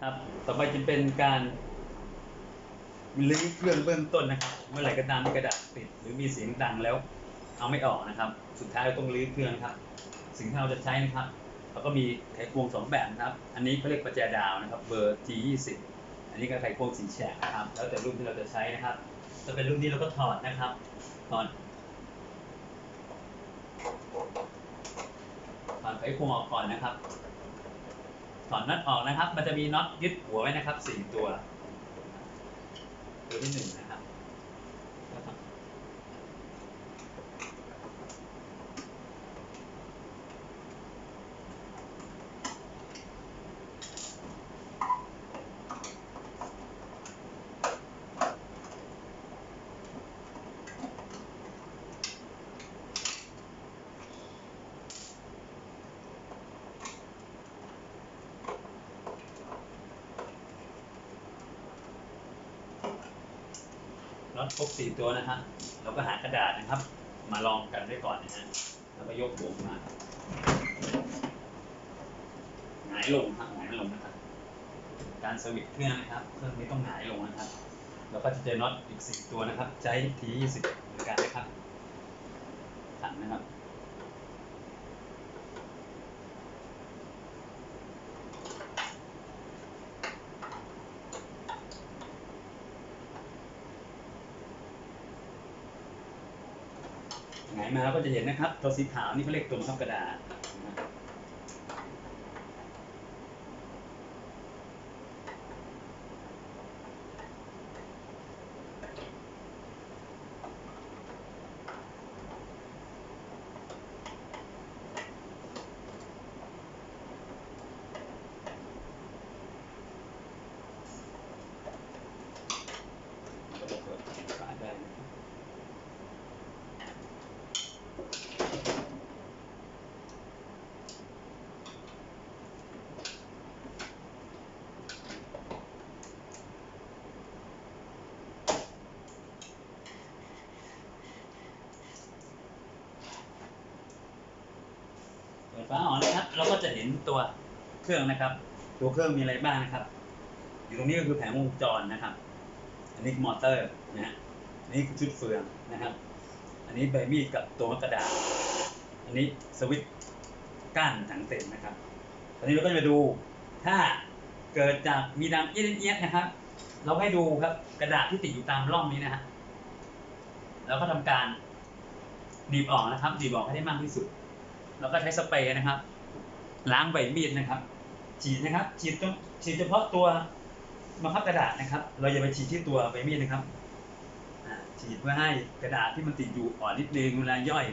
ครับ ต่อไปจะเป็นการลื้อเครื่องเบื้องต้นนะครับ เมื่อไหร่ก็ตามที่กระดาษติด หรือมีเสียงดังแล้ว เอาไม่ออกนะครับ สุดท้ายเราต้องลื้อเครื่องนครับ สิ่งที่เราจะใช้นะครับแล้วก็มีไขควงสองแบบนะครับ อันนี้เขาเรียกประแจดาวนะครับ เบอร์ G20 อันนี้ก็ไขควงสีแฉกนะครับ แล้วแต่รุ่นที่เราจะใช้นะครับถ้าเป็นรุ่นนี้เราก็ถอดนะครับถอดถอดไขควงออกก่อนนะครับ ถอดน็อตออกนะครับ มันจะมีน็อตยึดหัวไว้นะครับสี่ตัว ตัวที่หนึ่งนะครับ น็อตครบสี่ตัวนะครับเราก็หากระดาษนะครับ มาลองกันไว้ก่อนนะฮะแล้วก็ยกหัวมาหงายลงครับหงายลงนะครับ การสวิตช์เครื่องนะครับเครื่องนี้ต้องหงายลงนะครับ แล้วก็จะเจอน็อตอีกสี่ตัวนะครับ ใช้ทียี่สิบเหมือนกันนะครับขันนะครับ หมายมาก็จะเห็นนะครับ ตัวสีขาวนี่เขาเรียกตัวมังคับกระดาษนะครับ ก็จะเปิดฝาได้นะครับ เปิดฝาออกนะครับ เราก็จะเห็นตัวเครื่องนะครับ ตัวเครื่องมีอะไรบ้างนะครับ อยู่ตรงนี้ก็คือแผงวงจรนะครับ อันนี้มอเตอร์นะฮะอันนี้คือชุดเฟืองนะครับ อันนี้ใบมีดกับตัวกระดาษ อันนี้สวิตช์ก้านถังเต็มนะครับ ตอนนี้เราก็จะมาดูถ้าเกิดจากมีดังเอี้ยนเอี้ยนนะครับ เราให้ดูครับกระดาษที่ติดอยู่ตามร่องนี้นะฮะแล้วก็ทำการดีบออกนะครับดีบออกให้ได้มากที่สุด แล้วก็ใช้สเปรย์นะครับ ล้างใบมีดนะครับ ฉีดนะครับ ฉีดตรงฉีดเฉพาะตัวบังคับกระดาษนะครับ เราอย่าไปฉีดที่ตัวใบมีดนะครับฉีดเพื่อให้กระดาษที่มันติดอยู่อ่อนนิดนึงเวลาย่อย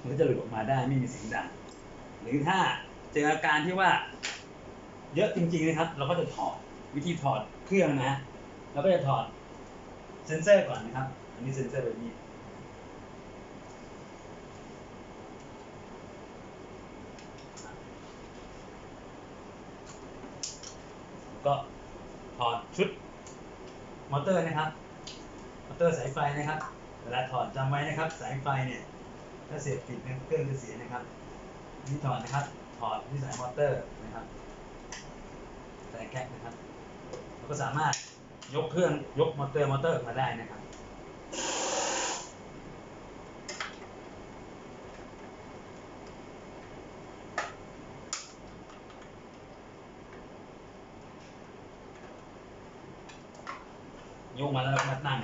มันก็จะหลุดออกมาได้ไม่มีเสียงดังหรือถ้าเจออาการที่ว่า เยอะจริงๆนะครับ เราก็จะถอดวิธีถอดเครื่องนะฮะเราก็จะถอดเซนเซอร์ก่อนนะครับ อันนี้เซนเซอร์ใบมีด ก็ถอดชุดมอเตอร์นะครับ มอเตอร์สายไฟนะครับ เวลาถอดจำไว้นะครับ สายไฟเนี่ยถ้าเสียบติดเนี่ยเครื่องจะเสียนะครับนี่ถอดนะครับ ถอดที่สายมอเตอร์นะครับสายแก๊กนะครับเราก็สามารถยกเครื่องยกมอเตอร์มอเตอร์มาได้นะครับ ยกมาแล้วมาตั้ง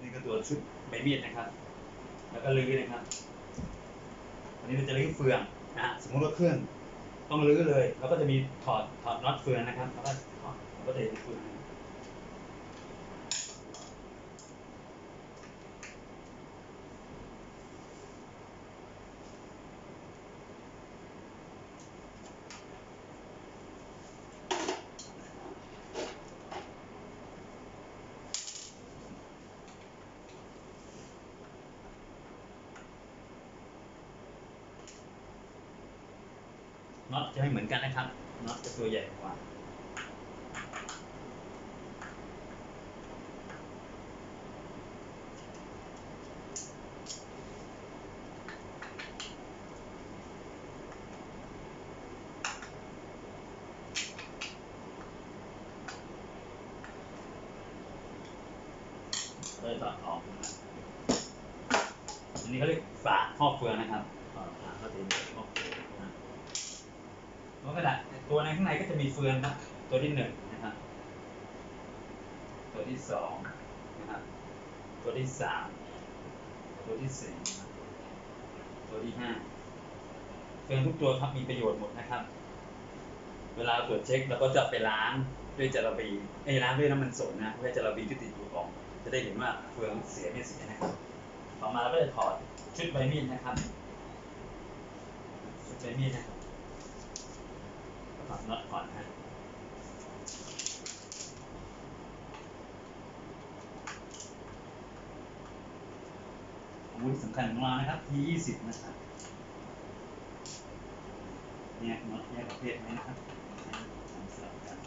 นี่ก็ตัวชุดใบมีดนะครับ แล้วก็ลื้อนะครับอันนี้เราจะลื้อเฟืองนะฮะสมมติว่าเครื่อง ต้องลื้อเลย แล้วก็จะมีถอดถอดน็อตเฟืองนะครับ แล้วก็ถอดแล้วก็จะเห็นเฟือง น็อตจะไม่เหมือนกันนะครับน็อตจะตัวใหญ่กว่าเลยตัดออกนะอันนี้เขาเรียกฝาครอบเฟืองนะครับฝาครอบเฟือง นะแล้วกระดาษตัวในข้างในก็จะมีเฟืองครับตัวที่หนึ่งนะครับตัวที่สองนะครับตัวที่สามตัวที่สี่ตัวที่ห้าเฟืองทุกตัวครับมีประโยชน์หมดนะครับ เวลาตรวจเช็คเราก็จะไปล้างด้วยจาระบีไอ้ยล้างด้วยน้ำมันสดนะเพื่อจาระบีที่ติดอยู่ออกจะได้เห็นว่าเฟืองเสียไม่เสียนะครับต่อมาเราก็จะถอดชุดใบมีดนะครับชุดใบมีดนะครับ ถอดน็อตก่อนฮะอาวุธสำคัญของเรานะครับ T20 นะครับแยกน็อตแยกประเภทไหมนะครับทำสลับกัน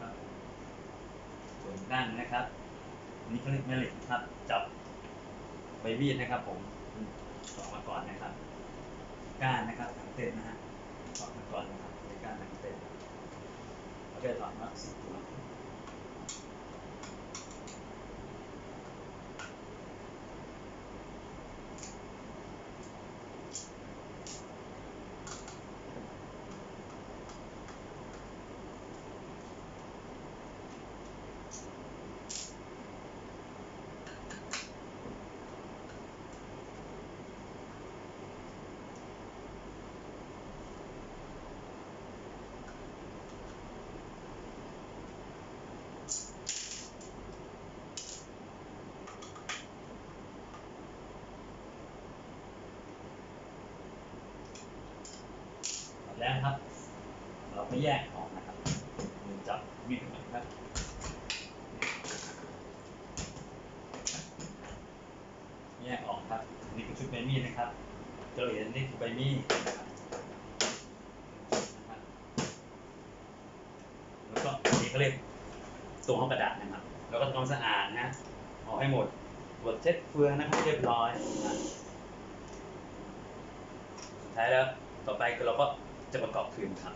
ครับ ก้านนะครับนี่เขาเรียกแม่เหล็กนะครับ จับใบมีดนะครับ ผมสองมาก่อนนะครับ ก้านนะครับหนังเต็นนะฮะสองมาก่อนนะครับในก้านหนังเต็นแล้วก็ถอดน็อตสิบตัวหมดแล้วนะครับ เราไป แยกออกนะครับจับมีดนมาครับแยกออกครับ นี่คือชุดใบมีดนะครับจะเห็นนี่คือใบมีดนะครับแล้วก็อันนี้เขาเรียกตัวห้องกระดาษนะครับ แล้วก็ทำความสะอาดนะออกให้หมดตรวจเช็ดเฟืองนะครับเรียบร้อยนะสุดท้ายแล้วต่อไปเราก็จะประกอบคืนครับ